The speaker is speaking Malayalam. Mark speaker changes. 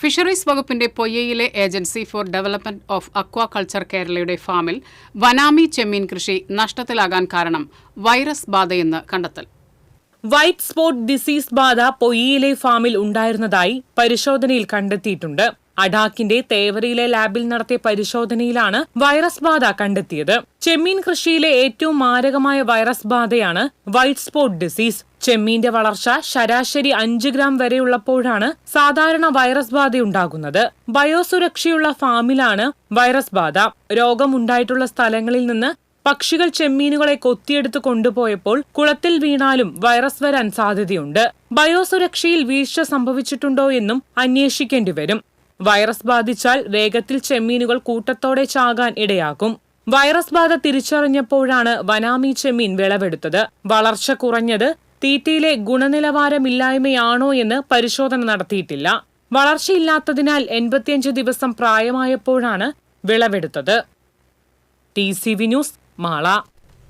Speaker 1: ഫിഷറീസ് വകുപ്പിന്റെ പൊയ്യയിലെ agency for development of aquaculture കേരളയുടെ ഫാമിൽ വനാമി ചെമ്മീൻ കൃഷി നഷ്ടത്തിലാകാൻ കാരണം വൈറസ് ബാധയെന്ന് കണ്ടെത്തൽ.
Speaker 2: വൈറ്റ് സ്പോട്ട് ഡിസീസ് ബാധ പൊയ്യയിലെ ഫാമിൽ ഉണ്ടായിരുന്നതായി പരിശോധനയിൽ കണ്ടെത്തിയിട്ടുണ്ട്. അഡാക്കിന്റെ തേവരയിലെ ലാബിൽ നടത്തിയ പരിശോധനയിലാണ് വൈറസ് ബാധ കണ്ടെത്തിയത്. ചെമ്മീൻ കൃഷിയിലെ ഏറ്റവും മാരകമായ വൈറസ് ബാധയാണ് വൈറ്റ് സ്പോട്ട് ഡിസീസ്. ചെമ്മീന്റെ വളർച്ച ശരാശരി അഞ്ച് ഗ്രാം വരെയുള്ളപ്പോഴാണ് സാധാരണ വൈറസ് ബാധയുണ്ടാകുന്നത്. ബയോസുരക്ഷയുള്ള ഫാമിലാണ് വൈറസ് ബാധ. രോഗമുണ്ടായിട്ടുള്ള സ്ഥലങ്ങളിൽ നിന്ന് പക്ഷികൾ ചെമ്മീനുകളെ കൊത്തിയെടുത്ത് കൊണ്ടുപോയപ്പോൾ കുളത്തിൽ വീണാലും വൈറസ് വരാൻ സാധ്യതയുണ്ട്. ബയോസുരക്ഷയിൽ വീഴ്ച സംഭവിച്ചിട്ടുണ്ടോ എന്നും അന്വേഷിക്കേണ്ടി വരും. വൈറസ് ബാധിച്ചാൽ വേഗത്തിൽ ചെമ്മീനുകൾ കൂട്ടത്തോടെ ചാകാൻ ഇടയാക്കും. വൈറസ് ബാധ തിരിച്ചറിഞ്ഞപ്പോഴാണ് വനാമി ചെമ്മീൻ വിളവെടുത്തത്. വളർച്ച കുറഞ്ഞത് തീറ്റയിലെ ഗുണനിലവാരമില്ലായ്മയാണോ എന്ന് പരിശോധന നടത്തിയിട്ടില്ല. വളർച്ചയില്ലാത്തതിനാൽ എൺപത്തിയഞ്ച് ദിവസം പ്രായമായപ്പോഴാണ് വിളവെടുത്തത്. T C V news Mala.